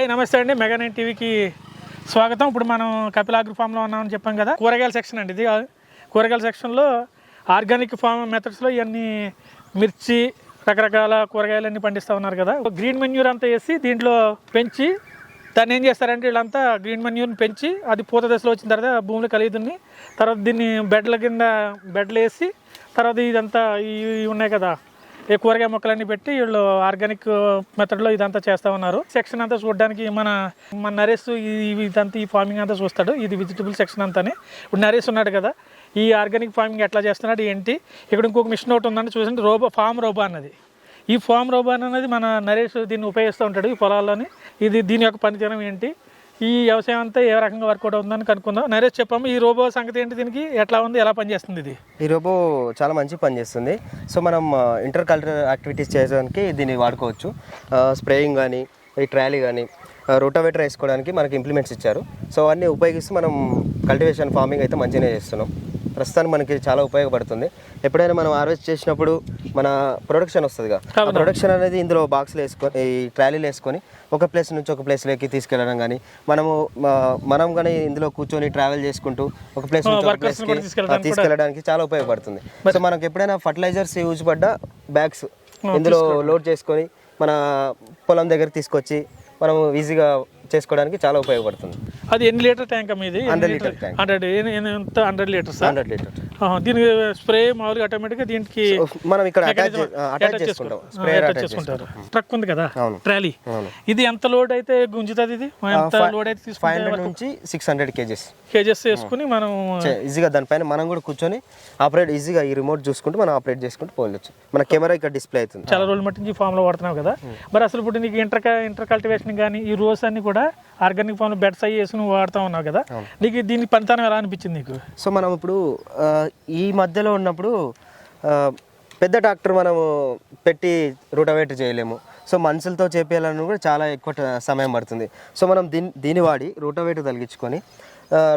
Hi నమస్తే అండి. Mega nine టీవీకి స్వాగతం. ఇప్పుడు మనం కపిలాగ్రి ఫామ్లో ఉన్నామని చెప్పాం కదా. కూరగాయల సెక్షన్ అండి ఇది కూరగాయల సెక్షన్లో ఆర్గానిక్ ఫామ్ మెథడ్స్లో ఇవన్నీ మిర్చి రకరకాల కూరగాయలన్నీ పండిస్తూ ఉన్నారు కదా. గ్రీన్ మెన్యూర్ అంతా వేసి దీంట్లో పెంచి దాన్ని ఏం చేస్తారంటే వీళ్ళంతా గ్రీన్ మెన్యూర్ని పెంచి అది పూత దశలో వచ్చిన తర్వాత భూమిలో కలిగిదుని తర్వాత దీన్ని బెడ్ల కింద బెడ్లు వేసి తర్వాత ఇదంతా ఇవి ఉన్నాయి కదా ఈ కూరగాయ మొక్కలన్నీ పెట్టి వీళ్ళు ఆర్గానిక్ మెథడ్లో ఇదంతా చేస్తూ ఉన్నారు. సెక్షన్ అంతా చూడడానికి మన మన నరేష్ ఈ- ఇదంతా ఈ ఫార్మింగ్ అంతా చూస్తాడు. ఇది వెజిటబుల్ సెక్షన్ అంతానే. ఇప్పుడు నరేష్ ఉన్నాడు కదా ఈ ఆర్గానిక్ ఫార్మింగ్ ఎట్లా చేస్తున్నాడు ఏంటి? ఇక్కడ ఇంకొక మిషన్ ఒకటి ఉందని చూసింది రోబో ఫామ్ రోబో అన్నది. ఈ ఫామ్ రోబో అనేది మన నరేష్ దీన్ని ఉపయోగిస్తూ ఉంటాడు ఈ పొలాల్లోని. ఇది దీని యొక్క పనితనం ఏంటి? ఈ వ్యవసాయం అంతా ఏ రకంగా వర్కౌట్ అవుతుందని కనుక్కుందాం. నరేష్ చెప్పాము ఈ రోబో సంగతి ఏంటి దీనికి? ఎట్లా ఉంది? ఎలా పనిచేస్తుంది ఇది? ఈ రోబో చాలా మంచి పని చేస్తుంది. సో మనం ఇంటర్ కల్చరల్ యాక్టివిటీస్ చేయడానికి దీన్ని వాడుకోవచ్చు. స్ప్రేయింగ్ కానీ ఈ ట్రాలీ కానీ రోటోవేటర్ వేసుకోవడానికి మనకి ఇంప్లిమెంట్స్ ఇచ్చారు. సో అన్నీ ఉపయోగిస్తూ మనం కల్టివేషన్ ఫార్మింగ్ అయితే మంచిగానే చేస్తున్నాం. ప్రస్తుతానికి మనకి చాలా ఉపయోగపడుతుంది. ఎప్పుడైనా మనం హార్వెస్ట్ చేసినప్పుడు మన ప్రొడక్షన్ వస్తుందిగా. ఆ ప్రొడక్షన్ అనేది ఇందులో బాక్స్లో వేసుకొని ఈ ట్రాలీలు వేసుకొని ఒక ప్లేస్ నుంచి ఒక ప్లేస్లోకి తీసుకెళ్ళడం కానీ మనము మనం కానీ ఇందులో కూర్చొని ట్రావెల్ చేసుకుంటూ ఒక ప్లేస్ నుంచి ఒక ప్లేస్కి తీసుకెళ్ళడానికి చాలా ఉపయోగపడుతుంది. సో మనకి ఎప్పుడైనా ఫర్టిలైజర్స్ యూజ్ పడ్డ బ్యాగ్స్ ఇందులో లోడ్ చేసుకొని మన పొలం దగ్గర తీసుకొచ్చి మనం ఈజీగా చేసుకోవడానికి చాలా ఉపయోగపడుతుంది. అది ఎన్ని లీటర్ ట్యాంక్ మీది హండ్రెడ్ లీటర్ ట్యాంక్. హండ్రెడ్ ఎంత? Hundred litres hundred litre. దీనికి స్ప్రే మామూలుగా ఆటోమేటిక్గా దీనికి మనం ఇక్కడ అటాచ్ చేసుకుంటాం. చేసుకో- స్ప్రే అటాచ్ చేసుకుంటారు. ట్రక్ ఉంది కదా. ట్రాలీ. ఇది ఎంత లోడ్ అయితే గుంజుతుంది ఇది? ఎంత లోడ్ అయితే ఫైవ్ తీసుకుంటే హండ్రెడ్ నుంచి సిక్స్ హండ్రెడ్ కేజెస్. కేజెస్ వేసుకుని మనం ఈజీగా దానిపైన మనం కూడా కూర్చొని ఆపరేట్ ఈజీగా ఈ రిమోట్ చూసుకుంటూ మనం ఆపరేట్ చేసుకుంటూ పోవచ్చు మన కెమెరా ఇక్కడ డిస్ప్లే అవుతుంది. చాలా రోజుల మట్టి నుంచి ఫామ్లో వాడుతున్నావు కదా? మరి అసలు ఇప్పుడు నీకు ఇంటర్ ఇంటర్ కల్టివేషన్ కానీ ఈ రోస్ అన్ని కూడా ఆర్గానిక్ ఫామ్ బెడ్స్ అయ్యి వేసుకుని వాడుతూ ఉన్నావు కదా. నీకు దీని పనితనం ఎలా అనిపించింది నీకు? సో మనం ఇప్పుడు ఈ మధ్యలో ఉన్నప్పుడు పెద్ద ట్రాక్టర్ మనము పెట్టి రూటవేటర్ చేయలేము. సో మనుషులతో చేపేయాలని కూడా చాలా ఎక్కువ సమయం పడుతుంది. సో మనం దీన్ని దీన్ని వాడి రూటవేటర్ తగిలించుకొని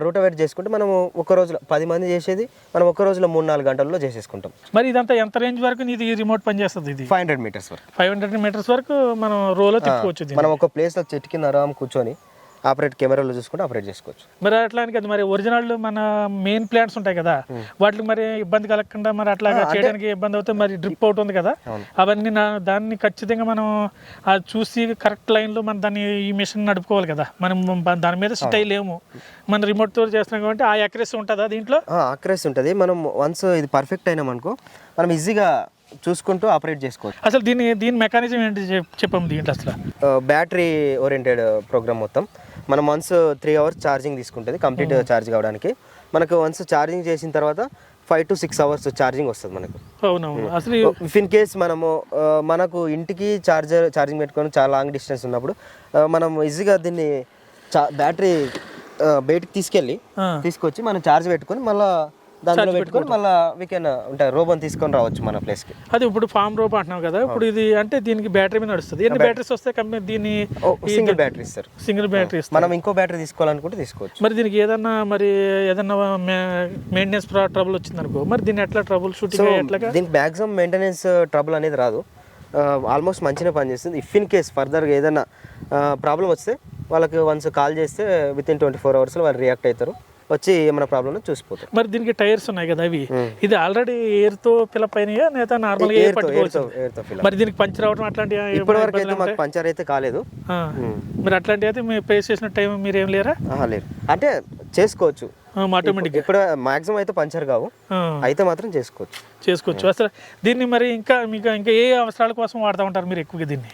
రూటవేటర్ చేసుకుంటే మనము ఒక రోజులో పది మంది చేసేది మనం ఒక రోజులో మూడు నాలుగు గంటల్లో చేసేసుకుంటాం. మరి ఇదంతా ఎంత రేంజ్ వరకు ఈ రిమోట్ పనిచేస్తుంది ఇది? ఫైవ్ హండ్రెడ్ మీటర్స్ వరకు. ఫైవ్ హండ్రెడ్ మీటర్స్ వరకు మనం రోలో తిప్పుకోవచ్చు. మనం ఒక ప్లేస్లో చెట్టు కింద ఆరామ్ కూర్చొని ఆపరేట్ కెమెరాలో చూసుకుంటే ఆపరేట్ చేసుకోవచ్చు. మరి అట్లానికి అది మరి ఒరిజినల్ మన మెయిన్ ప్లాంట్స్ ఉంటాయి కదా వాటికి మరి ఇబ్బంది కలగకుండా మరి అట్లాగా చేయడానికి ఇబ్బంది అవుతుంది మరి డ్రిప్ అవుట్ ఉంది కదా. అవన్నీ నా- దాన్ని ఖచ్చితంగా మనం చూసి కరెక్ట్ లైన్లో మనం దాన్ని ఈ మిషన్ నడుపుకోవాలి కదా. మనం దాని మీద స్టే లేము. మన రిమోట్తో చేస్తున్నాం కాబట్టి ఆ ఎక్రెస్ ఉంటుందా దీంట్లో? ఆక్రెస్ ఉంటుంది. మనం వన్స్ ఇది పర్ఫెక్ట్ అయినాం అనుకో మనం ఈజీగా చూసుకుంటూ ఆపరేట్ చేసుకోవచ్చు. అసలు దీని దీని మెకానిజం ఏంటి చెప్- చెప్పాము దీంట్లో అసలు. బ్యాటరీ ఓరియంటెడ్ ప్రోగ్రామ్ మొత్తం. మనం వన్స్ త్రీ అవర్స్ ఛార్జింగ్ తీసుకుంటుంది కంప్లీట్ ఛార్జ్ కావడానికి. మనకు వన్స్ ఛార్జింగ్ చేసిన తర్వాత five to six hours charging వస్తుంది మనకు. అవునవును. అసలు ఇఫ్ ఇన్ కేస్ మనము మనకు ఇంటికి ఛార్జర్ ఛార్జింగ్ పెట్టుకొని చాలా లాంగ్ డిస్టెన్స్ ఉన్నప్పుడు మనం ఈజీగా దీన్ని బ్యాటరీ బయటికి తీసుకెళ్ళి. తీసుకొచ్చి మనం ఛార్జ్ పెట్టుకొని మళ్ళీ దాంట్లో పెట్టుకొని మళ్ళీ వీకెన్ ఉంటాయి రోబోని తీసుకొని రావచ్చు మన ప్లేస్కి అది ఇప్పుడు ఫామ్ రోప్ అంటున్నావు కదా ఇప్పుడు ఇది అంటే దీనికి బ్యాటరీ మీద నడుస్తుంది. ఎన్ని బ్యాటరీస్ వస్తాయి కంపెనీ దీన్ని సింగిల్ బ్యాటరీ ఇస్తారు సింగిల్ బ్యాటరీ మనం ఇంకో బ్యాటరీ తీసుకోవాలనుకుంటే తీసుకోవచ్చు. మరి దీనికి ఏదన్నా మరి ఏదన్నా మెయింటెనెన్స్ ట్రబుల్ వచ్చింది అనుకో మరి దీన్ని ఎట్లా ట్రబుల్ షూటింగ్ ఎట్లాగా? దీనికి మ్యాక్సిమం మెయింటెనెన్స్ ట్రబుల్ అనేది రాదు. ఆల్మోస్ట్ మంచిగా పనిచేస్తుంది. ఇఫ్ ఇన్ కేస్ ఫర్దర్గా ఏదైనా ప్రాబ్లం వస్తే వాళ్ళకి వన్స్ కాల్ చేస్తే విత్ ఇన్ ట్వంటీ ఫోర్ అవర్స్లో వాళ్ళు రియాక్ట్ అవుతారు. వచ్చి ఏమైనా ప్రాబ్లం చూసిపోతారు మరి దీనికి టైర్స్ ఉన్నాయి కదా అవి? ఇది ఆల్రెడీ ఎయిర్తో ఫిలప్ అయినాయా? లేదా నార్మల్గా ఎయిర్ పట్టుకోవచ్చు మరి దీనికి పంచర్ అవడం అట్లాంటి ఇప్పటి వరకు అయితే మాకు పంచర్ అయితే కాలేదు. మరి అట్లాంటి అయితే మీరు ఫేస్ చేసిన టైం మీరు ఏం లేరా? ఆహా, లేదు. అంటే చేసుకోవచ్చు. ఆటోమేటిక్ ఇప్పుడు మాక్సిమం అయితే పంచర్ కావు. అయితే మాత్రం చేసుకోవచ్చు. చేసుకోవచ్చు. అసలు దీన్ని మరి ఇంకా మీకు ఇంకా ఏ అవసరాల కోసం వాడుతూ ఉంటారు మీరు ఎక్కువగా దీన్ని?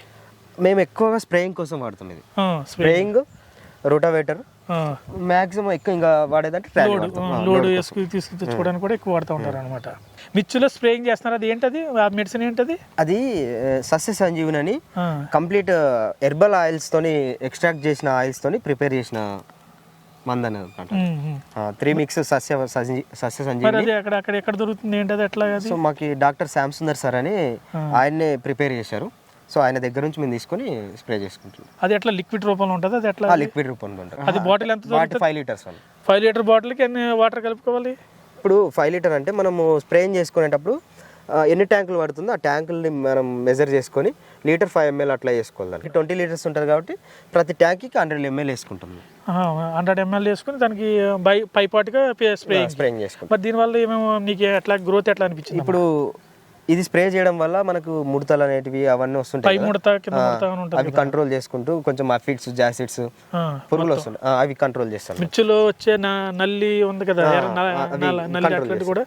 మేము ఎక్కువగా స్ప్రేయింగ్ కోసం వాడుతాం ఇది. ఆ, spray. స్ప్రేయింగ్ రోటావేటర్ మాక్సిమం ఎక్కువ ఇంకా వాడేదంటే లోడ్ వేసుకు తీసుకు తెచ్చుకోవడానికి కూడా ఎక్కువ వాడుతూ ఉంటారు అనమాట మిర్చిలో స్ప్రేయింగ్ చేస్తున్నారు? అది ఏంటది? ఆ మెడిసిన్ ఏంటది? అది సస్య సంజీవని అని కంప్లీట్ హెర్బల్ ఆయిల్స్ తోని ఎక్స్ట్రాక్ట్ చేసిన ఆయిల్స్ తోని ప్రిపేర్ చేసిన మందన అనమాట. త్రీ మిక్స్ సస్య సస్య సంజీవని. అది అక్కడ అక్కడ ఎక్కడ దొరుకుతుంది? ఏంటది? ఎట్లా సో మాకు డాక్టర్ శ్యామ్ సుందర్ సార్ అని ఆయన్నే ప్రిపేర్ చేశారు. సో ఆయన దగ్గర నుంచి మేము తీసుకొని స్ప్రే చేసుకుంటున్నాం. అది ఎట్లా లిక్విడ్ రూపంలో ఉంటుంది? అది ఎట్లా లిక్విడ్ రూపంలో ఉంటుంది. అది బాటిల్ ఎంత ఫైవ్ లీటర్స్ ఫైవ్ లీటర్ బాటిల్కి ఎన్ని వాటర్ కలుపుకోవాలి? ఇప్పుడు ఫైవ్ లీటర్ అంటే మనము స్ప్రేయింగ్ చేసుకునేటప్పుడు ఎన్ని ట్యాంకులు పడుతుందో ఆ ట్యాంకుల్ని మనం మెజర్ చేసుకొని లీటర్ ఫైవ్ ఎంఎల్ అట్లా వేసుకోవాలి దానికి. ట్వంటీ లీటర్స్ ఉంటుంది కాబట్టి ప్రతి ట్యాంక్కి హండ్రెడ్ ఎంఎల్ వేసుకుంటాం హండ్రెడ్ ఎంఎల్ వేసుకుని దానికి బై పైపాటుగా స్ప్రే స్ప్రేయింగ్ చేసుకుంటాం. మరి దీనివల్ల ఏమేమో నీకు ఎట్లా గ్రోత్ ఎట్లా అనిపించింది? ఇప్పుడు ఇది స్ప్రే చేయడం వల్ల మనకు ముడతలు అనేటివి అవన్నీ వస్తుంటాయి అవి కంట్రోల్ చేసుకుంటూ కొంచెం అఫిడ్స్ జాసిడ్స్ పురుగులు వస్తుంటాయి. అవి కంట్రోల్ చేస్తాం మిర్చిలో వచ్చే నల్లి ఉంది కదా నల్ల- కూడా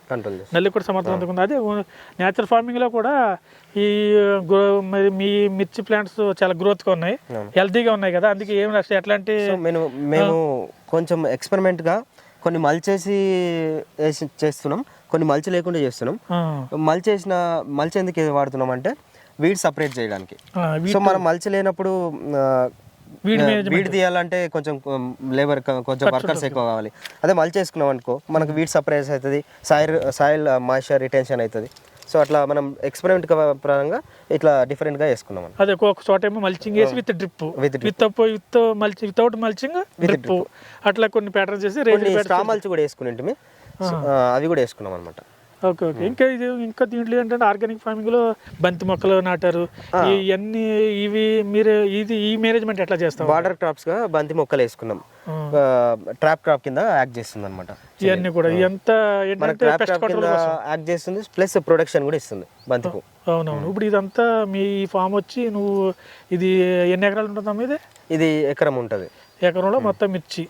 నల్లి కూడా సమర్థవంతంగా ఉంది. అదే న్యాచురల్ ఫార్మింగ్లో కూడా ఈ మీ మిర్చి ప్లాంట్స్ చాలా గ్రోత్గా ఉన్నాయి. హెల్తీగా ఉన్నాయి కదా. అందుకే ఏం రాష్ట్ర ఎట్లాంటి మేము మేము కొంచెం experiment గా కొన్ని మల్చేసి చేస్తున్నాం. కొన్ని మల్చి లేకుండా చేస్తున్నాం. మల్చి వేసిన మల్చి ఎందుకు వాడుతున్నాం అంటే వీడ్ సపరేట్ చేయడానికి. సో మనం మల్చి లేనప్పుడు వీడి తీయాలంటే కొంచెం లేబర్ కొంచెం వర్కర్స్ ఎక్కువ కావాలి. అదే మల్చి వేసుకున్నాం అనుకో మనకు వీడ్ సపరేట్ అవుతుంది సాయిల్ సాయిల్ మాయిశ్చర్ రిటెన్షన్ అవుతుంది. సో అట్లా మనం ఎక్స్పెరిమెంట్ పరంగా ఇట్లా డిఫరెంట్గా వేసుకున్నాం అన్నమాట. అదే ఒక్కొక్క చోట ఏమో మల్చింగ్ వేసి with drip drip. With with mulching without mulching drip అట్లా కొన్ని ప్యాటర్న్స్ చేసి స్ట్రా మల్చి కూడా వేసుకుని అవి కూడా వేసుకున్నాం అనమాట ఓకే ఓకే. ఇంకా ఇది ఇంకా దీంట్లో ఏంటంటే ఆర్గానిక్ ఫార్మింగ్లో బంతి మొక్కలు నాటారు. ఇవన్నీ ఇవి మీరు ఇది ఈ మేనేజ్మెంట్ ఎట్లా చేస్తాం బార్డర్ క్రాప్స్గా బంతి మొక్కలు వేసుకున్నాం. ట్రాప్ క్రాప్ కింద యాక్ట్ చేస్తుంది అనమాట ఇవన్నీ కూడా. ఎంత యాక్ట్ చేస్తుంది ప్లస్ ప్రొడక్షన్ కూడా ఇస్తుంది బంతికు. అవునవును. ఇప్పుడు ఇదంతా మీ ఫామ్ వచ్చి నువ్వు ఇది ఎన్ని ఎకరాలు ఉంటుందమ్మా ఇది? ఇది ఎకరం ఉంటది. ఎకరంలో మొత్తం మిర్చి.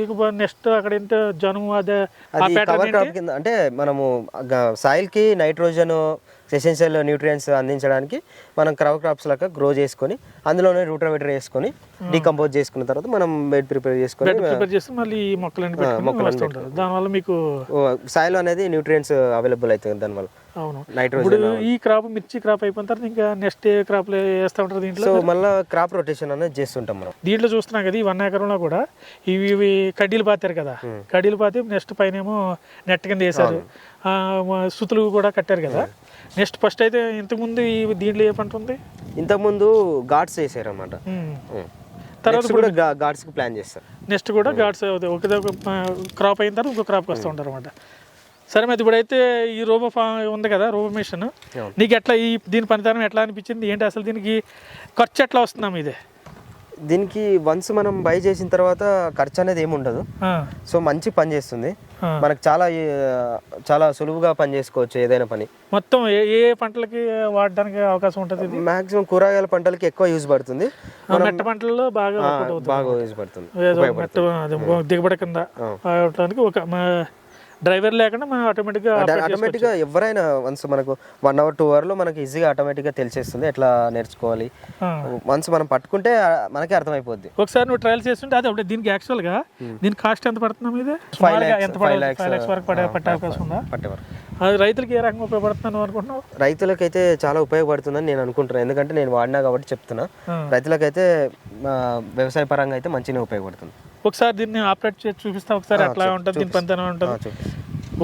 ఇక నెక్స్ట్ అక్కడ ఏంటో జనుము అదే అంటే మనము సాయిల్కి నైట్రోజన్ ఎసెన్షియల్ న్యూట్రియంట్స్ అందించడానికి మనం కవర్ క్రాప్స్ లాగా గ్రో చేసుకొని అందులోనే రూటవేటర్ వేసుకొని డీకంపోజ్ చేసుకున్న తర్వాత మనం బెడ్ ప్రిపేర్ చేసుకొని ప్రిపేర్ చేసి మళ్ళీ పెట్టుకుని వస్తుంటారు దానివల్ల మీకు సాయిల్ అనేది న్యూట్రియంట్స్ అవైలబుల్ అవుతుంది దానివల్ల. అవును. నైట్రోజన్ ఈ క్రాప్ మిర్చి క్రాప్ అయిపోయిన తర్వాత ఇంకా నెక్స్ట్ ఏ క్రాప్ వేస్తూ ఉంటారు దీంట్లో? సో మళ్ళీ క్రాప్ రొటేషన్ అనేది చేస్తుంటాం మనం. దీంట్లో చూస్తున్నాం కదా ఈ వన్ ఎకరంలో కూడా ఇవి ఇవి కడ్డీలు పాతారు కదా. కడ్డీలు పాతి నెక్స్ట్ పైన ఏమో నెట్ కింద మ- సుతులు కూడా కట్టారు కదా. నెక్స్ట్ ఫస్ట్ అయితే ఇంతకుముందు ఈ దీంట్లో ఏ పంట ఉంది ఇంతకుముందు గాడ్స్ వేసారు అనమాట. తర్వాత కూడా కి ప్లాన్ చేస్తారు నెక్స్ట్ కూడా గాడ్స్ అవుతాయి. ఒక క్రాప్ అయిన తర్వాత ఇంకో క్రాప్కి వస్తూ ఉంటారు అనమాట సరే మరి ఇప్పుడైతే ఈ రోబో ఫా ఉంది కదా రోబో మిషన్. నీకు ఎట్లా ఈ దీని పనితనం ఎట్లా అనిపించింది? ఏంటి అసలు దీనికి ఖర్చు ఎట్లా వస్తున్నాం ఇది దీనికి వన్స్ మనం బై చేసిన తర్వాత ఖర్చు అనేది ఏమి ఉండదు సో మంచి పని చేస్తుంది. మనకు చాలా చాలా సులువుగా పని చేసుకోవచ్చు ఏదైనా పని. మొత్తం ఏ ఏ పంటలకి వాడడానికి అవకాశం ఉంటుంది మాక్సిమం కూరగాయల పంటలకి ఎక్కువ యూజ్ పడుతుంది. మెట్ట పంటలలో బాగా బాగా యూజ్ పడుతుంది. దిగుబడి కింద ఒక డ్రైవర్ లేకుండా మనం ఆటోమేటిక్గా ఆటోమేటిక్గా ఎవరైనా వన్స్ మనకు వన్ అవర్ టూ అవర్లో మనకి ఈజీగా ఆటోమేటిక్గా తెలిసేస్తుంది ఎట్లా నేర్చుకోవాలి. వన్స్ మనం పట్టుకుంటే మనకే అర్థమైపోద్ది. ఒకసారి నువ్వు ట్రయల్ చేస్తుంటే అదే ఒకటి దీనికి యాక్చువల్గా దీని కాస్ట్ ఎంత పడుతుంది ఇది ఫైవ్ లాక్స్ వరకు పడే పట్టే అవకాశం ఉందా? పట్టేవారు అది రైతులకి ఏ రకంగా ఉపయోగపడుతున్నాను అనుకుంటున్నావు? రైతులకైతే చాలా ఉపయోగపడుతుందని నేను అనుకుంటున్నాను. ఎందుకంటే నేను వాడినా కాబట్టి చెప్తున్నా. రైతులకైతే వ్యవసాయ పరంగా అయితే మంచిగా ఉపయోగపడుతుంది. ఒకసారి దీన్ని ఆపరేట్ చేసి చూపిస్తా ఒకసారి ఎట్లా ఉంటుంది దీని పనితనం ఉంటుంది.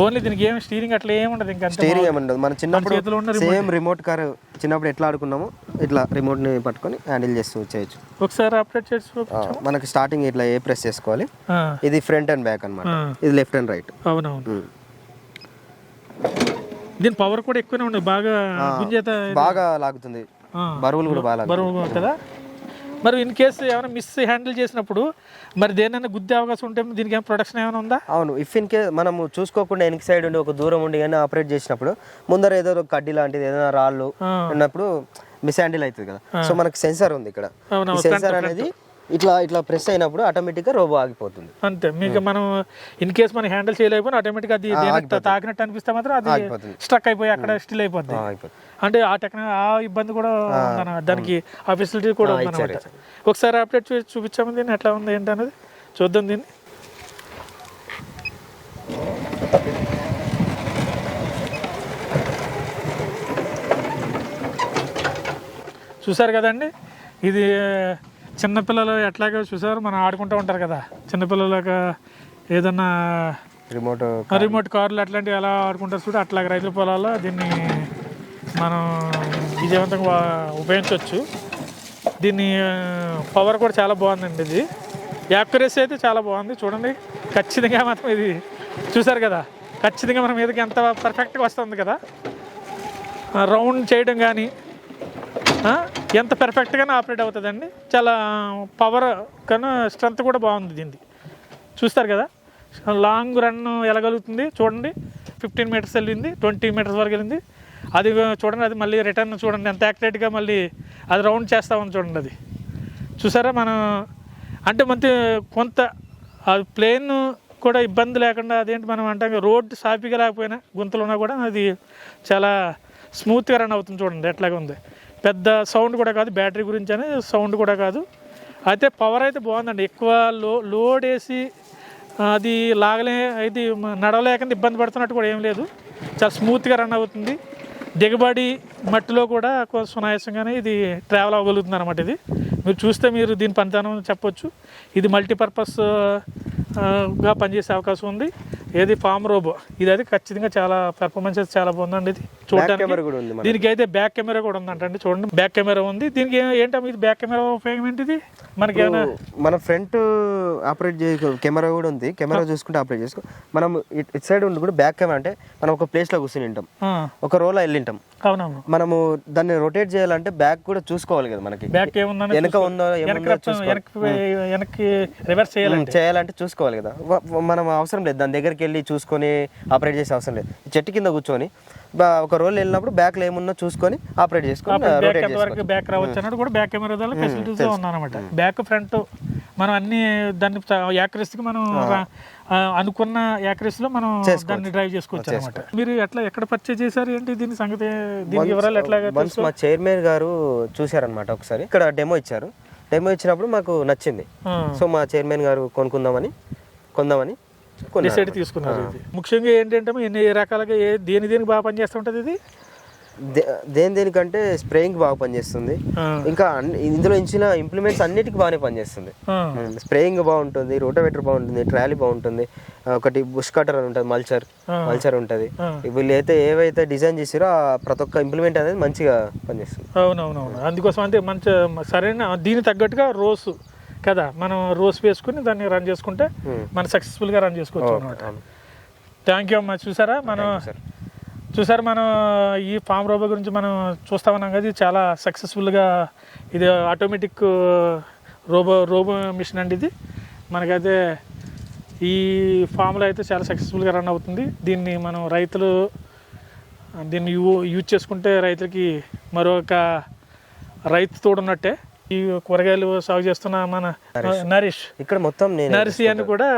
ఓన్లీ దీనికి ఏం స్టీరింగ్ అట్లా ఏమి ఉండదు ఇంకా స్టీరింగ్ ఏముండదు. మన చిన్నప్పుడు సేమ్ రిమోట్ కార్ చిన్నప్పుడు ఎట్లా ఆడుకున్నామో ఇట్లా రిమోట్ని పట్టుకొని హ్యాండిల్ చేస్తూ చేయొచ్చు ఒకసారి ఆపరేట్ చేసి మనకి స్టార్టింగ్ ఇట్లా ఏ ప్రెస్ చేసుకోవాలి? ఇది ఫ్రంట్ అండ్ బ్యాక్ అన్నమాట. ఇది లెఫ్ట్ అండ్ రైట్ అవునవును. దీని పవర్ కూడా ఎక్కువనే ఉండదు బాగా బాగా లాగుతుంది. బరువులు కూడా బాగా బరువు కదా మరి ఇన్ కేసు ఏమైనా మిస్ హ్యాండిల్ చేసినప్పుడు మరి దేనైనా గుద్దే అవకాశం ఉంటే దీనికి ఏమైనా ప్రొడక్షన్ ఏమైనా ఉందా? అవును ఇఫ్ ఇన్ కేస్ మనము చూసుకోకుండా వెనక సైడ్ ఉండి ఒక దూరం ఉండి కానీ ఆపరేట్ చేసినప్పుడు ముందర ఏదో ఒక కడ్డీ లాంటిది ఏదైనా రాళ్ళు. ఉన్నప్పుడు మిస్ హ్యాండిల్ అవుతుంది కదా. సో మనకి సెన్సార్ ఉంది ఇక్కడ. సెన్సార్ అనేది ఇట్లా ఇట్లా ప్రెస్ అయినప్పుడు ఆటోమేటిక్గా రోబో ఆగిపోతుంది. అంతే. మీకు మనం ఇన్ కేస్ మనం హ్యాండిల్ చేయలేకపోయినా ఆటోమేటిక్ అది తాకినట్టు అనిపిస్తే మాత్రం అది. స్ట్రక్ అయిపోయి అక్కడ స్టిల్ ఆగిపోతుంది అంటే ఆ టెక్నా ఆ ఇబ్బంది కూడా దానికి ఆ ఫెసిలిటీ కూడా ఉందన్నమాట. ఒకసారి అప్డేట్ చేసి చూపించాము దీన్ని? ఎట్లా ఉంది ఏంటి అనేది చూద్దాం దీన్ని. చూసారు కదండి? ఇది చిన్నపిల్లలు ఎట్లాగో చూసారు మనం ఆడుకుంటూ ఉంటారు కదా. చిన్నపిల్లలకు ఏదన్నా రిమోట్ రిమోట్ కార్లు అట్లాంటివి ఎలా ఆడుకుంటారు చూడు అట్లా రైతుల పొలాల్లో దీన్ని మనం విజయవంతంగా ఉపయోగించవచ్చు. దీన్ని పవర్ కూడా చాలా బాగుందండి ఇది. యాక్యురసీ అయితే చాలా బాగుంది చూడండి. ఖచ్చితంగా మాత్రం ఇది చూసారు కదా. ఖచ్చితంగా మన మీదకి ఎంత పర్ఫెక్ట్గా వస్తుంది కదా. రౌండ్ చేయడం కానీ ఎంత పెర్ఫెక్ట్గానే ఆపరేట్ అవుతుందండి. చాలా పవర్ కన్నా స్ట్రెంత్ కూడా బాగుంది దీనిది. చూస్తారు కదా? లాంగ్ రన్ వెళ్ళగలుగుతుంది చూడండి. ఫిఫ్టీన్ మీటర్స్ వెళ్ళింది ట్వంటీ మీటర్స్ వరకు వెళ్ళింది. అది చూడండి అది మళ్ళీ రిటర్న్ చూడండి. ఎంత యాక్యురేట్గా మళ్ళీ అది రౌండ్ చేస్తా ఉంది చూడండి అది. చూసారా? మనం అంటే మంచి కొంత అది ప్లేన్ కూడా ఇబ్బంది లేకుండా అదేంటి మనం అంటే రోడ్డు సాఫీగా లేకపోయినా గుంతలు ఉన్నా కూడా అది చాలా స్మూత్గా రన్ అవుతుంది చూడండి ఎట్లాగా ఉంది. పెద్ద సౌండ్ కూడా కాదు బ్యాటరీ గురించి అని సౌండ్ కూడా కాదు. అయితే పవర్ అయితే బాగుందండి. ఎక్కువ లో లోడ్ వేసి అది లాగలే ఇది నడవలేకుండా ఇబ్బంది పడుతున్నట్టు కూడా ఏం లేదు. చాలా స్మూత్గా రన్ అవుతుంది. దిగబడి మట్టిలో కూడా కొంచెం సునాయాసంగానే ఇది ట్రావెల్ అవ్వగలుగుతుంది అనమాట ఇది. మీరు చూస్తే మీరు దీని పనితనం చెప్పొచ్చు. ఇది మల్టీపర్పస్గా పనిచేసే అవకాశం ఉంది. ఏది ఫామ్ రోబో? ఇది అయితే ఖచ్చితంగా చాలా పెర్ఫార్మెన్స్ అయితే చాలా బాగుందండి ఇది. కెమెరా చూడడానికి కూడా ఉంది మనకి. దీనికి అయితే బ్యాక్ కెమెరా కూడా ఉందంటండి చూడండి. బ్యాక్ కెమెరా ఉంది. దీనికి ఏ- ఏంటమ్మా ఇది? బ్యాక్ కెమెరా ఉపయోగం ఏంటిది మనకి ఏమైనా మన ఫ్రంట్ ఆపరేట్ చే కెమెరా కూడా ఉంది. కెమెరా చూసుకుంటే ఆపరేట్ చేసుకో. మనం ఇట్ సైడ్ ఉండి కూడా బ్యాక్ కెమెరా అంటే మనం ఒక ప్లేస్లో కూర్చుని ఉంటాం. ఆ, ఒక రోలో వెళ్ళింటాం అవునవును. మనము దాన్ని రొటేట్ చేయాలంటే బ్యాక్ కూడా చూసుకోవాలి కదా మనకి. బ్యాక్ ఏముందని వెనక ఉందో వెనక్కి రివర్స్ చేయాలంటే. చేయాలంటే చూసుకోవాలి కదా. మనం అవసరం లేదు. దాని దగ్గరికి వెళ్ళి చూసుకొని ఆపరేట్ చేసే అవసరం లేదు. చెట్టు కింద కూర్చొని ఒక రోల్ వెళ్ళినప్పుడు బ్యాక్లో ఏమున్నా చూసుకొని ఆపరేట్ చేసుకొని రొటేట్ బ్యాక్ రావచ్చు అన్నట్టు కూడా బ్యాక్ కెమెరా ద్వారా ఫెసిలిటీస్ ఉన్నాయన్నమాట బ్యాక్ ఫ్రంట్ మనం అన్ని దాన్ని యాక్రెస్కి మనం అనుకున్న యాక్రెస్లో మనం దాన్ని డ్రైవ్ చేసుకోవచ్చు అనమాట మీరు ఎట్లా ఎక్కడ పర్చేజ్ చేశారు? ఏంటి దీని సంగతి? దీని వివరాలు ఎట్లా మా చైర్మన్ గారు చూశారనమాట ఒకసారి. ఇక్కడ డెమో ఇచ్చారు. డెమో ఇచ్చినప్పుడు మాకు నచ్చింది. సో మా చైర్మన్ గారు కొనుక్కుందామని కొందామని. డిసైడ్ తీసుకున్నారు ఇది. ముఖ్యంగా ఏంటంటే ఎన్ని రకాలుగా ఏ దేని దేనికి బాగా పనిచేస్తుంటది ఇది? దే- దేని దేనికంటే స్ప్రేయింగ్ బాగా పనిచేస్తుంది. ఇంకా ఇందులో ఇచ్చిన ఇంప్లిమెంట్స్ అన్నిటికీ బాగానే పనిచేస్తుంది. స్ప్రేయింగ్ బాగుంటుంది రోటోవేటర్ బాగుంటుంది ట్రాలీ బాగుంటుంది. ఒకటి బుష్ కటర్ అని ఉంటుంది మల్చర్. మల్చర్ ఉంటుంది. ఆ. వీళ్ళు అయితే ఏవైతే డిజైన్ చేసారో ఆ ప్రతి ఒక్క ఇంప్లిమెంట్ అనేది మంచిగా పనిచేస్తుంది. అవునవునవును. అందుకోసం అంటే మంచి సరైన దీనికి తగ్గట్టుగా రోస్. కదా మనం రోస్ వేసుకుని దాన్ని రన్ చేసుకుంటే మనం సక్సెస్ఫుల్గా రన్ చేసుకోవచ్చు అనమాట. థ్యాంక్ యూ అమ్మా చూసారా? మనం సార్ చూసారా మనం ఈ ఫామ్ రోబో గురించి మనం చూస్తా ఉన్నాం కదా ఇది చాలా సక్సెస్ఫుల్గా ఇది ఆటోమేటిక్ రోబో రోబో మిషన్ అండి ఇది. మనకైతే ఈ ఫామ్లో అయితే చాలా సక్సెస్ఫుల్గా రన్ అవుతుంది. దీన్ని మనం రైతులు దీన్ని యూ యూజ్ చేసుకుంటే రైతులకి మరొక రైతు తోడున్నట్టే. ఈ కూరగాయలు సాగు చేస్తున్న మన నరేష్. ఇక్కడ మొత్తం నర్సీ అని కూడా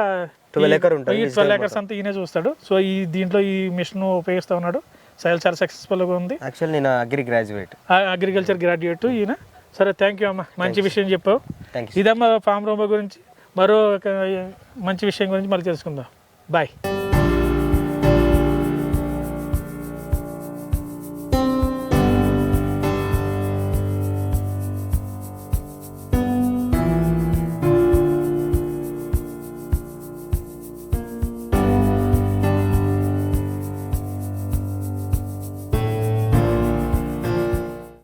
12 ఎకర్ ఈ ట్వెల్వ్ ఎకర్స్ అంతా ఈయనే చూస్తాడు. సో ఈ దీంట్లో ఈ మిషన్ ఉపయోగిస్తూ ఉన్నాడు. సైల్ చాలా సక్సెస్ఫుల్గా ఉంది. యాక్చువల్ నేను అగ్రి గ్రాడ్యుయేట్ అగ్రికల్చర్ గ్రాడ్యుయేట్ ఈయన. సరే థ్యాంక్ యూ అమ్మా. మంచి విషయం చెప్పావు. ఇదమ్మా ఫామ్ రోబో గురించి. మరో మంచి విషయం గురించి మళ్ళీ తెలుసుకుందాం. బాయ్